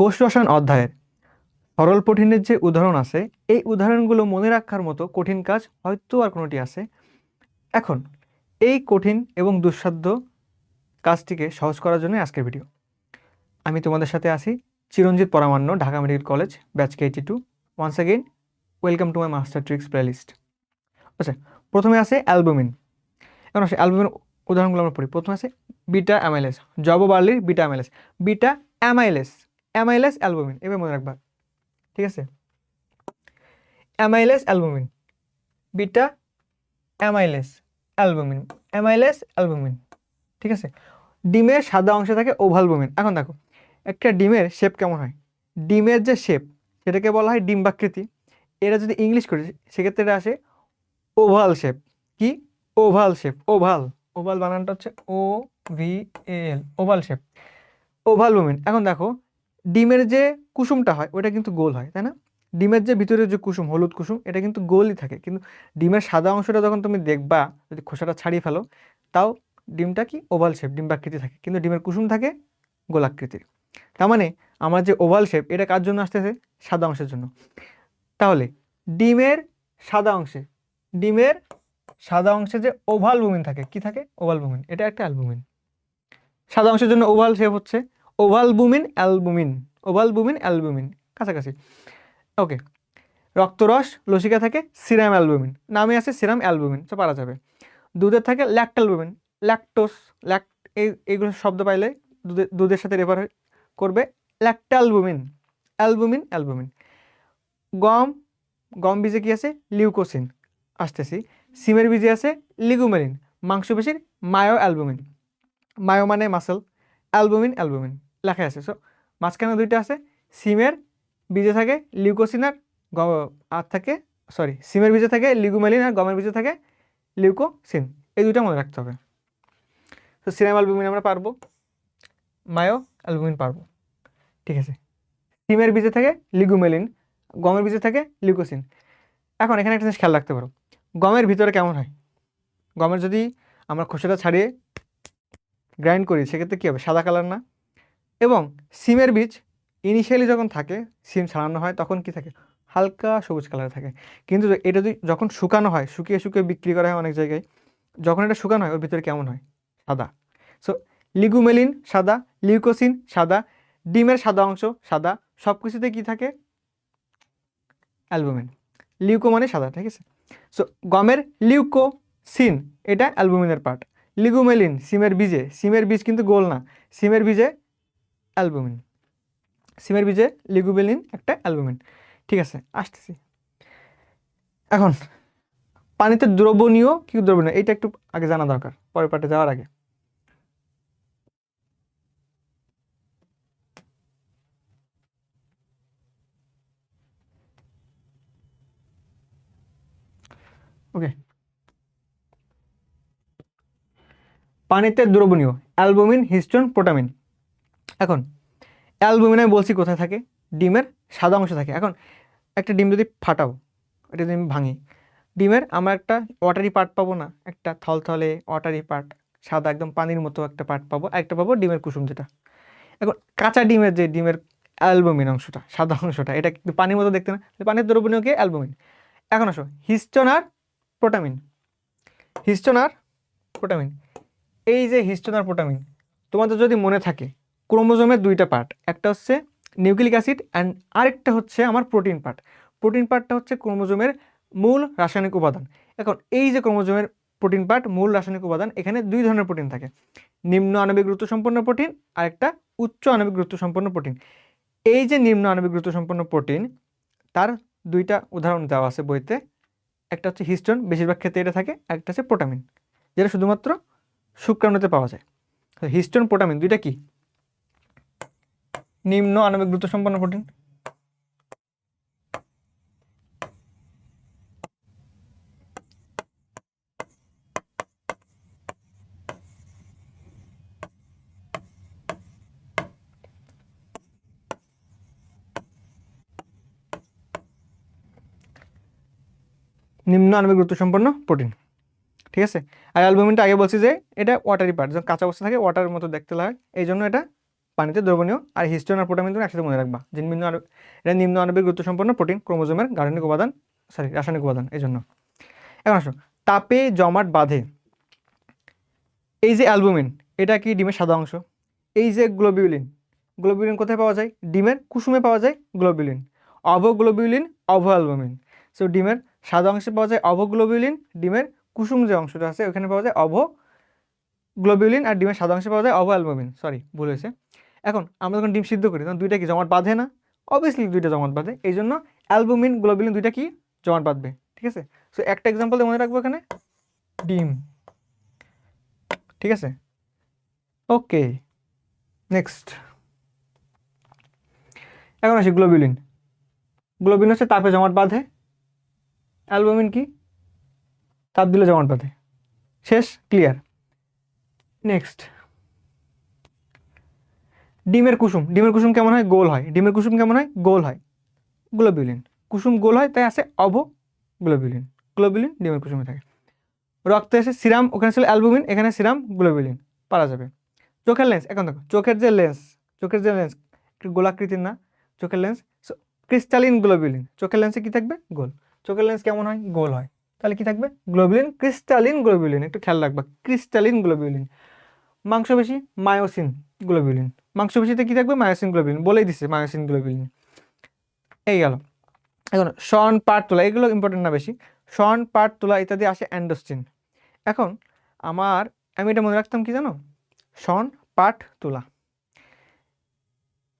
কোষ রসায়ন অধ্যায়ের সরল কঠিনের যে উদাহরণ আছে, এই উদাহরণগুলো মনে রাখার মতো কঠিন কাজ হয়তো আর কোনোটি আছে। এখন, এই কঠিন এবং দুঃসাধ্য কাজটিকে সহজ করার জন্য আজকের ভিডিও। আমি তোমাদের সাথে আছি Chiranjit Paramanya, Dhaka medical college, batch K eighty two. Once again welcome to my master tricks playlist আচ্ছা প্রথমে আছে অ্যালবুমিন। এখন আসে অ্যালবুমিন উদাহরণগুলো আমরা পড়ি। প্রথমে আছে বিটা অ্যামাইলেস জব বার্লির beta amylase beta amylase amylase albumin এবার মনে রাখবা ঠিক আছে? Amylase albumin beta amylase albumin amylase albumin ঠিক আছে? ডিমের সাদা অংশে থাকে ওভালবুমিন এখন দেখো, একটা ডিমের শেপ কেমন হয়? ডিমের যে শেপ সেটাকে বলা হয় ডিম্বাকৃতি। এরা যদি ইংলিশ করি, সেক্ষেত্রে এটা আসে ওভাল শেপ কি? ওভাল শেপ ওভাল ওভাল বানানটা হচ্ছে O V L oval shape oval এখন দেখো ডিমের যে কুসুমটা হয় ওটা কিন্তু গোল হয়, তাই না? ডিমের যে ভিতরে যে কুসুম, হলুদ কুসুম, এটা কিন্তু গোলই থাকে। কিন্তু ডিমের সাদা অংশটা যখন তুমি দেখবা, যদি খোসাটা ছাড়িয়ে ফেলো, তাও ডিমটা কি ওভাল শেপ ডিম্বাকৃতি থাকে। কিন্তু ডিমের কুসুম থাকে গোলাকৃতির। তার মানে আমার যে ওভাল শেপ এটা কার জন্য আসতেছে? সাদা অংশের জন্য। তাহলে ডিমের সাদা অংশে, ডিমের সাদা অংশে যে ওভাল বুমিন থাকে, কি থাকে? ওভাল বুমিন এটা একটা অ্যালবুমিন সাদা অংশের জন্য ওভাল শেপ হচ্ছে ovalbumin albumin ovalbumin albumin, কাছাকাছি। ওকে, রক্তরস, লসিকা থাকে, সিরাম অ্যালবুমিন, নামে আছে সিরাম অ্যালবুমিন, তো পারা যাবে। দুধের থাকে ল্যাকটালবুমিন, ল্যাকটোস, ল্যাক, এই, এইগুলো শব্দ পাইলে দুধের দুধের সাথে রেফার করবে ল্যাকটালবুমিন, অ্যালবুমিন অ্যালবুমিন। গম গম বীজে কি আছে? লিউকোসিন, আসতেছি। সিমের বীজে আছে লিগুমেরিন, মাংসপেশির মায়ো অ্যালবুমিন মায়ো মানে মাসেল, অ্যালবুমিন অ্যালবুমিন। লেখা আছে। সো মাঝখানে দুইটা আছে, সিমের বীজে থাকে লিউকোসিন আর গ- আর থাকে সরি সিমের বীজে থাকে লিগুমেলিন আর গমের বীজে থাকে লিউকোসিন এই দুইটা মনে রাখতে হবে। তো সিরাম অ্যালবুমিন আমরা পারব, মায়ো অ্যালবুমিন পারব। ঠিক আছে। সিমের বীজে থাকে লিগুমেলিন গমের বীজে থাকে লিউকোসিন এখন এখানে একটা জিনিস খেয়াল রাখতে পারো, গমের ভিতরে কেমন হয়? গমের যদি আমরা খোসাটা ছাড়িয়ে গ্রাইন্ড করি, সেক্ষেত্রে কী হবে? সাদা কালার না? এবং সিমের বীজ ইনিশিয়ালি যখন থাকে, সিম ছাড়ানো হয়, তখন কি থাকে? হালকা সবুজ কালারে থাকে। কিন্তু এটা যদি যখন শুকানো হয়, শুকিয়ে শুকিয়ে বিক্রি করা হয় অনেক জায়গায়, যখন এটা শুকানো হয়, ওর ভিতরে কেমন হয়? সাদা। সো লিগুমেলিন সাদা লিউকোসিন সাদা, ডিমের সাদা অংশ সাদা সব কিছুতে কী থাকে? অ্যালবুমিন। লিউকো মানে সাদা, ঠিক আছে? সো গমের লিউকোসিন এটা অ্যালবুমিনের পার্ট লিগুমেলিন সিমের বীজে, সিমের বীজ কিন্তু গোল না। সিমের বীজে অ্যালবুমিন। সিমের বীজে লিগুবেলিন একটা অ্যালবুমিন। ঠিক আছে, আসতেছি। এখন, পানিতে দ্রবণীয়, কি দ্রবণীয়? এইটা একটু আগে জানা দরকার, পরের পার্টে যাওয়ার আগে। ওকে। পানিতে দ্রবণীয়, অ্যালবুমিন, হিস্টোন প্রোটামিন এখন অ্যালবুমিন আমি বলছি কোথায় থাকে? ডিমের সাদা অংশ থাকে। এখন, একটা ডিম যদি ফাটাও, এটা যদি আমি ভাঙি, ডিমের আমরা একটা ওয়াটারি পার্ট পাবো না, একটা থলথলে ওয়াটারি পার্ট সাদা একদম পানির মতো একটা পার্ট পাবো একটা পাবো ডিমের কুসুম যেটা। এখন, কাঁচা ডিমের যে ডিমের অ্যালবুমিন অংশটা, সাদা অংশটা, এটা কিন্তু পানির মতো দেখতে না পানির দ্রবণীয়কে অ্যালবুমিন। এখন আসো, হিস্টোন আর প্রোটামিন। হিস্টোন আর প্রোটামিন। এই যে হিস্টোন আর প্রোটামিন, তোমাদের যদি মনে থাকে ক্রোমোজোমের দুইটা পার্ট একটা হচ্ছে নিউক্লিক অ্যাসিড অ্যান্ড আরেকটা হচ্ছে আমার প্রোটিন পার্ট প্রোটিন পার্টটা হচ্ছে ক্রোমোজোমের মূল রাসায়নিক উপাদান। এখন এই যে ক্রোমোজোমের প্রোটিন পার্ট মূল রাসায়নিক উপাদান, এখানে দুই ধরনের প্রোটিন থাকে। নিম্ন আণবিক গুরুত্ব সম্পন্ন প্রোটিন আর একটা উচ্চ আণবিক গুরুত্ব সম্পন্ন প্রোটিন। এই যে নিম্ন আণবিক গুরুত্ব সম্পন্ন প্রোটিন, তার দুইটা উদাহরণ দেওয়া আছে বইতে। একটা হচ্ছে হিস্টন, বেশিরভাগ ক্ষেত্রে এটা থাকে একটা হচ্ছে প্রোটামিন, যেটা শুধুমাত্র শুক্রাণুতে পাওয়া যায়। হিস্টন, প্রোটামিন দুইটা কি? নিম্ন আণবিক গুরুত্ব সম্পন্ন প্রোটিন নিম্ন আণবিক গুরুত্ব সম্পন্ন প্রোটিন ঠিক আছে? আর অ্যালবুমিনটা আগে বলছি যে এটা ওয়াটারি পার্ট যখন কাঁচা অবস্থা থাকে ওয়াটারের মতো দেখতে লাগে। এই জন্য এটা পানিতে দ্রবণীয় আর হিস্টোন আর প্রোটামিন তুমি একসাথে মনে রাখবা। যে নিম্ন এটা নিম্ন আণবিক গুরুত্ব সম্পন্ন প্রোটিন ক্রোমোজোমের গাঠনিক উপাদান সরি রাসায়নিক উপাদান এই জন্য এখন আসো, তাপে জমাট বাঁধে। এই যে অ্যালবুমিন, এটা কি ডিমের সাদা অংশ? এই যে গ্লোবিউলিন গ্লোবিউলিন কোথায় পাওয়া যায়? ডিমের কুসুমে পাওয়া যায় globulin. Ovoglobulin ovalbumin so ডিমের সাদা অংশে পাওয়া যায় অবগ্লোবিউলিন, ডিমের কুসুম যে অংশটা আছে, ওখানে পাওয়া যায় অভ গ্লোবিউলিন আর ডিমের সাদা অংশে পাওয়া যায় অভ অ্যালবুমিন সরি ভুল হয়েছে। এখন আমরা যখন ডিম সিদ্ধ করি, তখন দুইটা কি জমাট বাঁধে না? অবভিয়াসলি দুইটা জমাট বাঁধে। এই জন্য অ্যালবুমিন গ্লোবিউলিন দুইটা কি জমাট বাঁধবে, ঠিক আছে? সো একটা এক্সাম্পল মনে রাখব এখানে? ডিম। ঠিক আছে? ওকে নেক্সট এখন আসি গ্লোবিউলিন গ্লোবিন হচ্ছে তাপে জমাট বাঁধে। অ্যালবুমিন কি? তাপ দিলে জমাট বাঁধে। শেষ ক্লিয়ার নেক্সট ডিমের কুসুম ডিমের কুসুম কেমন হয়? গোল হয়। ডিমের কুসুম কেমন হয়? গোল হয়। গ্লোবিউলিন কুসুম গোল হয়, তাই আছে অভ গ্লোবিউলিন গ্লোবিউলিন ডিমের কুসুমে থাকে। রক্তে এসে সিরাম, ওখানে ছিল অ্যালবুমিন, এখানে সিরাম গ্লোবিউলিন পারা যাবে। চোখের লেন্স এখন দেখো, চোখের যে লেন্স চোখের যে লেন্স গোলাকৃতির না, চোখের লেন্স ক্রিস্টালিন গ্লোবিউলিন চোখের লেন্সে কী থাকবে? গোল। চোখের লেন্স কেমন হয়? গোল হয়। তাহলে কি থাকবে? গ্লোবিউলিন ক্রিস্টালিন গ্লোবিউলিন একটু খেয়াল রাখবা ক্রিস্টালিন গ্লোবিউলিন মাংসপেশি মায়োসিন গ্লোবিউলিন মাংসপেশিতে কী থাকবে? মায়োসিন গ্লোবিউলিন বলেই দিছে মায়োসিন গ্লোবিউলিন এই গেল। এখন শন পাট তোলা, এগুলো ইম্পর্টেন্ট না বেশি। শন পাট তোলা ইত্যাদি আসে অ্যান্ডোস্টিন। এখন আমার, আমি এটা মনে রাখতাম কি জানো? শন পাট তোলা।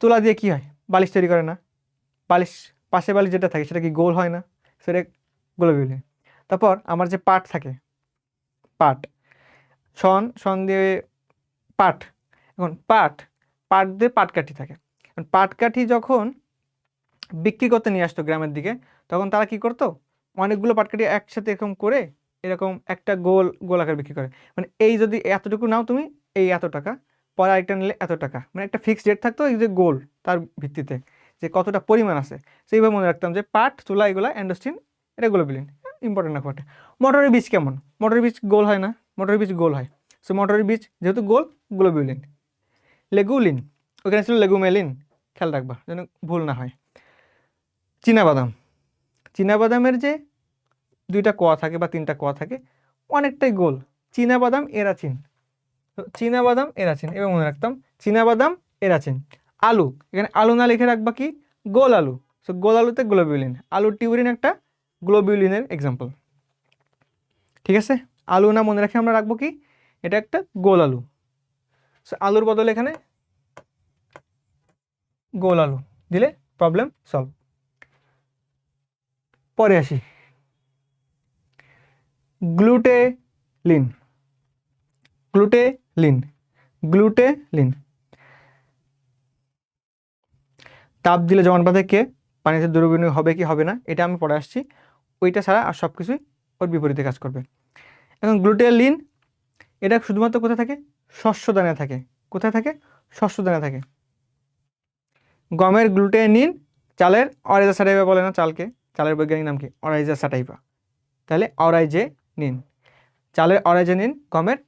তুলা দিয়ে কি হয়? বালিশ তৈরি করে না। বালিশ, পাশে বালিশ যেটা থাকে, সেটা কি গোল হয় না? সেটা গ্লোবিউলিন তারপর আমার যে পাট থাকে, পাট। শন শন দিয়ে পাট। এখন পাট পাট দিয়ে পাটকাঠি থাকে। পাটকাঠি যখন বিক্রি করতে নিয়ে আসতো গ্রামের দিকে, তখন তারা কি করতো? অনেকগুলো পাটকাঠি একসাথে এরকম করে এরকম একটা গোল গোল আকার বিক্রি করে। মানে এই যদি এতটুকু নাও তুমি, এই এত টাকা, পরে আরেকটা নিলে এত টাকা। মানে একটা ফিক্সড রেট থাকতো, এই যে গোল তার ভিত্তিতে, যে কতটা পরিমাণ আছে। সেইভাবে মনে রাখতাম যে পাট, তুলা এগুলো অ্যান্ডোস্টিন এটা গ্লোবিলিন ইম্পর্টেন্ট না খুব মটরের বীজ কেমন? মটরের বীজ গোল হয় না, মটরের বীজ গোল হয়। সো মটরের বীজ যেহেতু গোল গ্লোবিউলিন লেগুলিন, ওখানে ছিল লেগুমেলিন, খেয়াল রাখবা, যেন ভুল না হয়। চীনাবাদাম, চীনাবাদামের যে দুইটা কোয়া থাকে বা তিনটা কোয়া থাকে, অনেকটাই গোল। চীনাবাদাম, এরাচিন। চীনাবাদাম, এরাচিন, এবার মনে রাখতাম, চীনাবাদাম, এরাচিন। আলু, এখানে আলু না লিখে রাখবা কি? গোল আলু। সো গোল আলুতে গ্লোবিউলিন আলু টিউরিন একটা গ্লোবিউলিনের এক্সাম্পল ঠিক আছে? আলু না মনে রাখে আমরা রাখব কি? এটা একটা গোল আলু। সো আলুর বদলে এখানে গোল আলু দিলে প্রবলেম সলভ পরে আসি। গ্লুটেলিন গ্লুটেলিন গ্লুটেলিন তাপ দিলে জমান বাঁধে কে? পানিতে দ্রবণীয় হবে কি হবে না? এটা আমি পরে আসছি। ওইটা ছাড়া আর সব কিছুই ওর বিপরীতে কাজ করবে। এখন গ্লুটেলিন এটা শুধুমাত্র কোথায় থাকে? শস্য দানায় থাকে। কোথায় থাকে? শস্য দানায় থাকে। গমের গ্লুটেনিন চালের অরাইজা সাটাইবা বলে না চালকে? চালের বৈজ্ঞানিক নাম কি? অরাইজা সাটাইবা তাহলে অরাইজে নিন। চালের অরাইজে নিন, গমের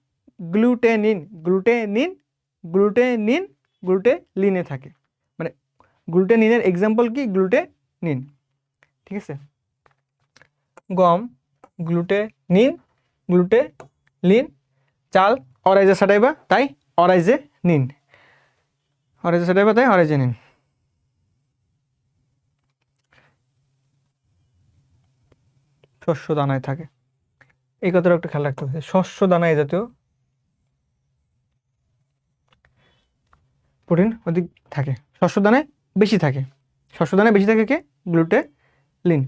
গ্লুটেনিন গ্লুটেনিন গ্লুটেনিন গ্লুটেলিনে থাকে। মানে গ্লুটেনিনের এক্সাম্পল কি? গ্লুটেনিন ঠিক আছে? গম গ্লুটেনিন গ্লুটেলিন, চাল অরাইজে সাটাইবা তাই অরাইজে নিন। অরাইজে সাটাইবা তাই অরাইজে নিন। শস্য দানায় থাকে। এই কথাটা একটু খেয়াল রাখতে হবে। শস্য দানায় জাতীয় প্রোটিন অধিক থাকে। শস্য দানায় বেশি থাকে। শস্য দানায় বেশি থাকে কে? গ্লুটেলিন।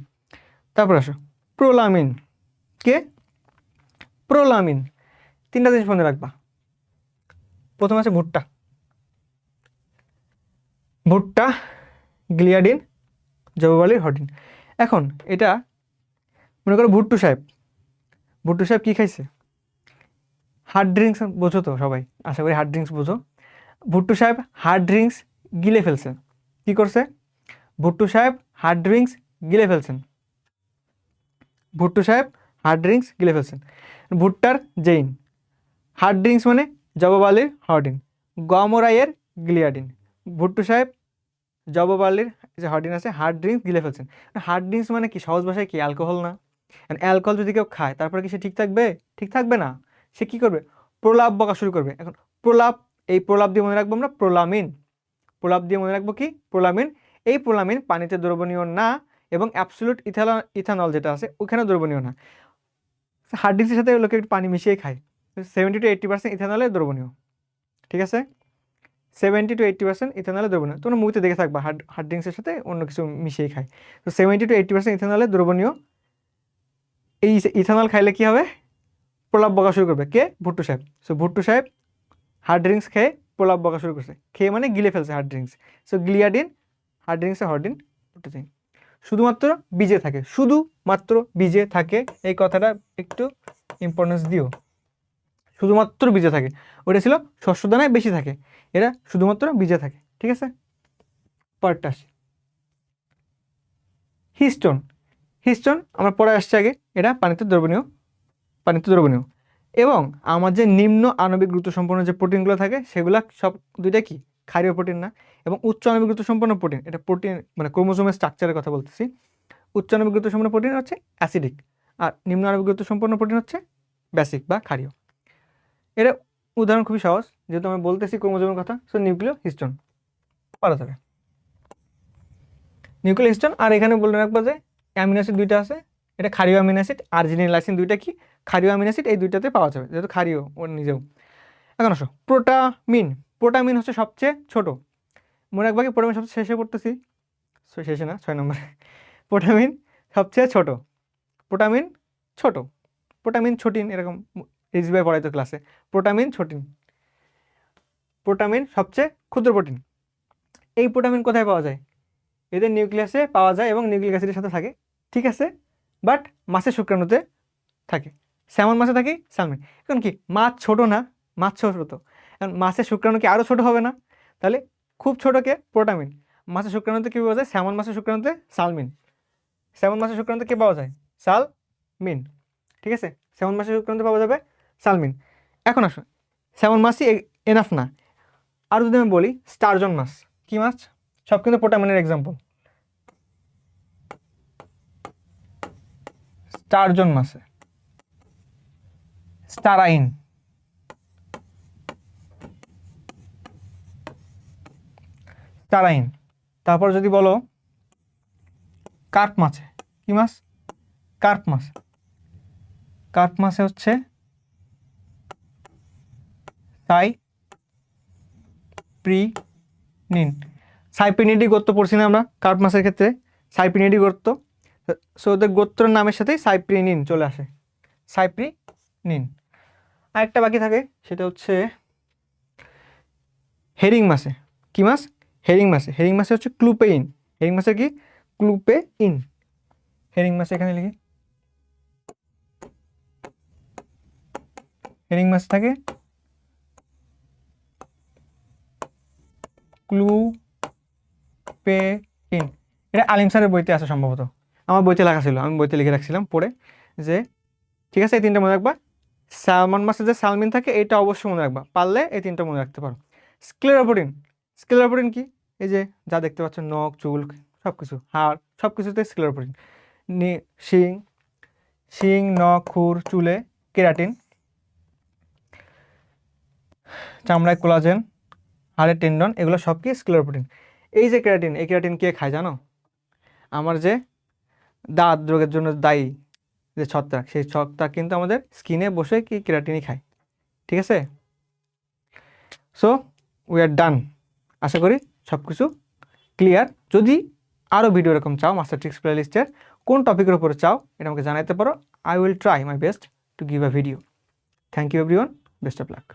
তারপর আসো। প্রোলামিন। কে? প্রোলামিন। তিনটা জিনিস মনে রাখবা। প্রথম আছে ভুট্টা। ভুট্টা, গ্লিয়াডিন জববালির হডিন এখন এটা মনে করো ভুট্টু সাহেব। ভুট্টু সাহেব কী খাইছে? হার্ড ড্রিঙ্কস বোঝো তো সবাই, আশা করি হার্ড ড্রিঙ্কস বোঝো। ভুট্টু সাহেব হার্ড ড্রিঙ্কস গিলে ফেলছেন। কি করছে? ভুট্টু সাহেব হার্ড ড্রিঙ্কস গিলে ফেলছেন। ভুট্টু সাহেব হার্ড ড্রিঙ্কস গিলে ফেলছেন। ভুট্টার জেইন হার্ড ড্রিঙ্কস মানে জবাব আলীর হর্ডিন গম ও রাইয়ের গ্লিয়াডিন ভুট্টু সাহেব জববার্লির যে হার্ডিন আছে হার্ড ড্রিঙ্কস গিলে ফেলছেন। হার্ড ড্রিঙ্কস মানে কি? সহজ ভাষায় কি? অ্যালকোহল না? অ্যালকোহল যদি কেউ খায়, তারপরে কি সে ঠিক থাকবে? ঠিক থাকবে না? সে কি করবে? প্রলাপ বকা শুরু করবে। এখন প্রলাপ, এই প্রলাপ দিয়ে মনে রাখব আমরা প্রোলামিন। প্রলাপ দিয়ে মনে রাখব কি? প্রোলামিন। এই প্রোলামিন পানিতে দ্রবণীয় না এবং অ্যাবসোলুট ইথানল ইথানল যেটা আছে ওখানে দ্রবণীয় না। হার্ড ড্রিঙ্কসের সাথে লোকে একটু পানি মিশিয়ে খায়। সেভেন্টি টু এইট্টি পার্সেন্ট ইথানলে দ্রবণীয়, ঠিক আছে? সেভেন্টি টু এইট্টি পার্সেন্ট ইথানলে দ্রবণীয়। তোমরা মুভিতে দেখে থাকবা, হার্ড হার্ড ড্রিঙ্কসের সাথে অন্য কিছু মিশিয়ে খায়। তো সেভেন্টি টু এইট্টি পার্সেন্ট ইথানলে দ্রবণীয়, এই ইথানল খাইলে কী হবে? প্রলাপ বকা শুরু করবে। কে? ভুট্টু সাহেব। সো ভুট্টু সাহেব হার্ড ড্রিঙ্কস খেয়ে প্রলাপ বকা শুরু করছে। খেয়ে মানে গিলে ফেলছে hard drinks. So gliadin, hard ড্রিঙ্কসে hordein protein শুধুমাত্র বীজে থাকে। শুধুমাত্র বীজে থাকে। এই কথাটা একটু ইম্পর্টেন্স দিও। শুধুমাত্র বীজে থাকে। ওটা ছিল শস্য দানায় বেশি থাকে। এরা শুধুমাত্র বীজে থাকে, ঠিক আছে? পরেরটা আসি। হিস্টোন। হিস্টোন, আমরা পরে আসছে আগে, এটা পানিতে দ্রবণীয় পানিতে দ্রবণীয়। এবং আমার যে নিম্ন আণবিক গুরুত্ব সম্পন্ন যে প্রোটিনগুলো থাকে, সেগুলো সব দুইটা কি? ক্ষারীয় প্রোটিন না? এবং উচ্চ আণবিক গুরুত্ব সম্পন্ন প্রোটিন, এটা প্রোটিন মানে ক্রোমোজোমের স্ট্রাকচারের কথা বলতেছি। উচ্চ আণবিক গুরুত্ব সম্পন্ন প্রোটিন হচ্ছে অ্যাসিডিক, আর নিম্ন আণবিক গুরুত্ব সম্পন্ন প্রোটিন হচ্ছে বেসিক বা ক্ষারীয়। এটা উদাহরণ খুবই সহজ, যেহেতু আমি বলতেছি ক্রোমোজোমের কথা সো নিউক্লিয় হিস্টোন, পারা যাবে। নিউক্লিয় হিস্টোন, আর এখানে বলে রাখব যে অ্যামিনো অ্যাসিড দুইটা আছে, এটা ক্ষারীয় অ্যামিনো অ্যাসিড আর্জিনিন লাইসিন দুইটা কি? ক্ষারীয় অ্যামিনো অ্যাসিড, এই দুইটাতে পাওয়া যাবে, যেহেতু ক্ষারীয় ওর নিজেও। এখন আসো, প্রোটামিন প্রোটামিন হচ্ছে সবচেয়ে ছোট। মনে রাখবা কি, প্রোটামিন সবচেয়ে শেষে পড়তেছি? শেষে না, ছয় নম্বরে। প্রোটামিন সবচেয়ে ছোট। প্রোটামিন ছোট। প্রোটামিন ছোটিন, এরকম রিজবাই পড়াইতো ক্লাসে প্রোটামিন ছোটিন প্রোটামিন সবচেয়ে ক্ষুদ্র প্রোটিন এই প্রোটামিন কোথায় পাওয়া যায়? এদের নিউক্লিয়াসে পাওয়া যায় এবং নিউক্লিক অ্যাসিডের সাথে থাকে। ঠিক আছে? বাট মাছের শুক্রাণুতে থাকে। স্যামন মাছে থাকে স্যালমন এখন কি, মাছ ছোট না? মাছ ছোট এখন মাছের শুক্রাণু কি আরও ছোট হবে না? তাহলে খুব ছোটোকে প্রোটামিন মাছের শুক্রাণুতে কী পাওয়া যায়? স্যামন মাছের শুক্রাণুতে সালমিন স্যামন মাছের শুক্রাণুতে কী পাওয়া যায়? সালমিন ঠিক আছে? স্যামন মাছের শুক্রাণুতে পাওয়া যাবে সালমিন, এখন আসুন স্যামন মাছই এনাফ না। আর যদি আমি বলি স্টারজন মাছ। কি মাছ? সব কিন্তু প্রোটামিনের এক্সাম্পল স্টারজন মাছে। স্টারাইন স্টারাইন তারপর যদি বলো কার্প মাছে। কি মাছ? কার্প মাছ। কার্প মাছে হচ্ছে সাই প্রি নিন সাইপিনিডি গোত্র পড়ছি না আমরা কার্প মাছের ক্ষেত্রে। সাইপিনিডি গোত্র সো ওদের গোত্রের নামের সাথেই সাইপ্রিনিন চলে আসে। সাইপ্রিনিন। আরেকটা বাকি থাকে, সেটা হচ্ছে হেরিং মাছে কি মাছ হেরিং মাছে হেরিং মাছে হচ্ছে ক্লুপেইন। হেরিং মাছে কি? ক্লুপে ইন হেরিং মাছে এখানে লিখি। হেরিং মাছ থাকে ক্লু পে ইন এটা আলিম স্যারের বইতে আছে সম্ভবত। আমার বইতে লেখা ছিল, আমি বইতে লিখে রাখছিলাম পড়ে যে, ঠিক আছে, এই তিনটা মনে রাখবা। স্যালমন মাছে যে সালমিন থাকে, এটা অবশ্যই মনে রাখবা। পারলে এই তিনটা মনে রাখতে পারো। স্ক্লেরোপ্রোটিন স্ক্লেরোপ্রোটিন কি? এই যে, যা দেখতে পাচ্ছ, নখ, চুল সব কিছু হাড় সব কিছুতে স্ক্লেরোপ্রোটিন নি, শিং শিং, নখ, খুর, চুলে কেরাটিন, চামড়ায় কোলাজেন হাড়ের টেন্ডন, এগুলো সব কি? স্ক্লেরোপ্রোটিন এই যে কেরাটিন, এই কেরাটিন কে খায় জানো? আমার যে দাঁত রোগের জন্য দায়ী যে ছত্রাক, সেই ছত্রাক কিন্তু আমাদের স্কিনে বসে কি কেরাটিনই খায়। ঠিক আছে? সো উই আর ডান আশা করি সব কিছু ক্লিয়ার যদি আরও ভিডিও এরকম চাও মাস্টার ট্রিক্স প্লেলিস্টের কোন টপিকের উপরে চাও, এটা আমাকে জানাতে পারো। I will try my best to give a video thank you everyone best of luck